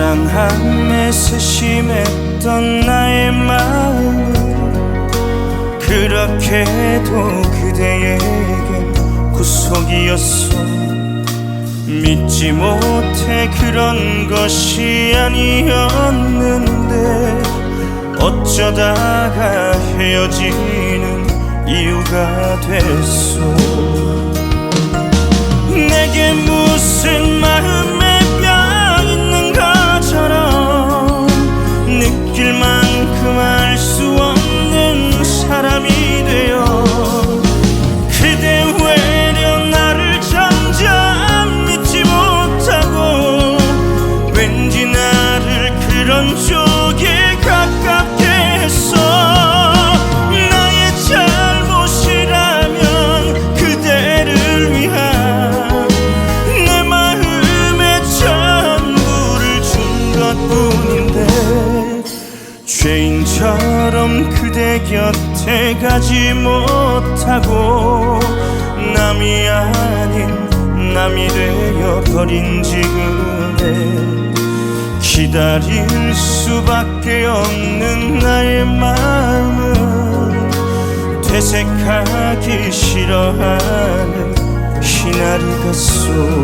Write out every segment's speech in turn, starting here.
불쌍함에 세심했던 나의 마음은 그렇게도 그대에게 구속이었어. 믿지 못해 그런 것이 아니었는데 어쩌다가 헤어지는 이유가 됐어. 내게 무슨 마 그대 곁에 가지 못하고 남이 아닌 남이 되어 버린 지금에 기다릴 수밖에 없는 나의 마음은 되새하기 싫어하는 희나리 같소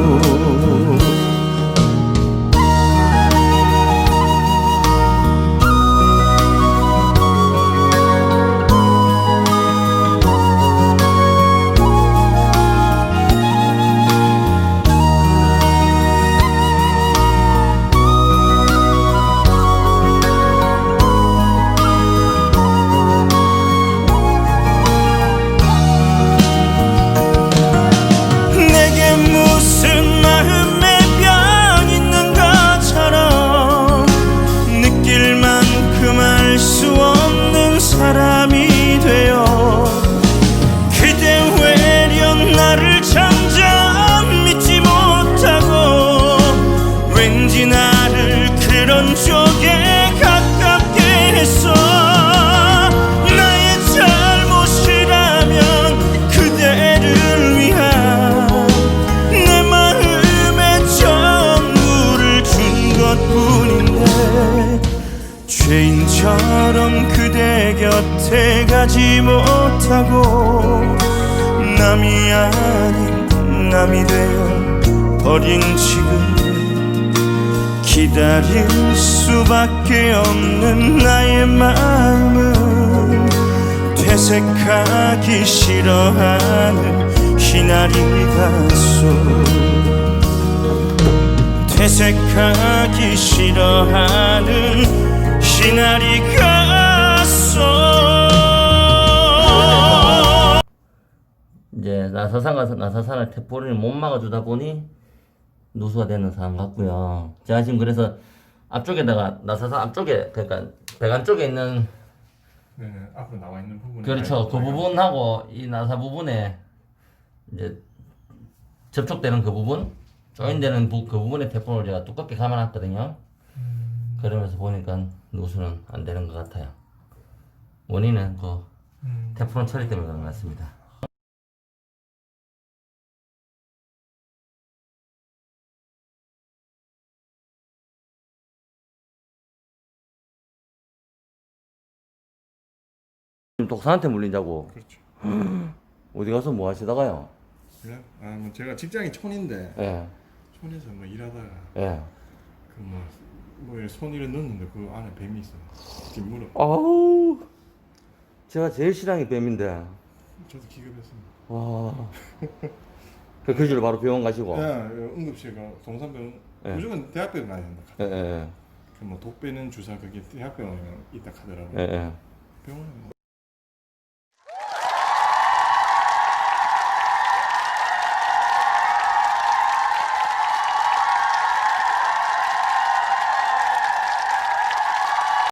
죄인처럼 그대 곁에 가지 못하고 남이 아닌 남이 되어 버린 지금 기다릴 수밖에 없는 나의 마음은 되새하기 싫어하는 희나리 같소 되새하기 싫어하는 희나리 같소 이제 나사산 가서 나사산을 태포를 못 막아주다 보니 누수가 되는 상황 같고요. 제가 지금 그래서 앞쪽에다가 나사산 앞쪽에 그러니까 배관 쪽에 있는 네, 앞으로 나와 있는 부분 그렇죠 그 부분하고 이 나사 부분에 이제 접촉되는 그 부분 조인되는 부, 그 부분에 태포를 제가 두껍게 감아놨거든요. 그러면서 보니까 누수는 안 되는 것 같아요. 원인은 그 음. 테프론 처리 때문에 그런 것 같습니다. 지금 독사한테 물린다고 그렇죠. 어디 가서 뭐 하시다가요? 그래? 아, 뭐 제가 직장이 촌인데 예, 촌에서 뭐 일하다가 예. 그뭐 뭐 손이를 넣는데 그 안에 뱀이 있어. 뒷무릎. 아우, 제가 제일 싫어하는 게 뱀인데. 저도 기겁했습니다. 와. 그, 그 줄로 바로 병원 가시고. 야, 응급실 가 동산병 예. 무조건 대학병원 가야 된다. 예, 예, 그뭐 독 빼는 주사 그게 대학병원에 있다 하더라고. 예, 예. 병원에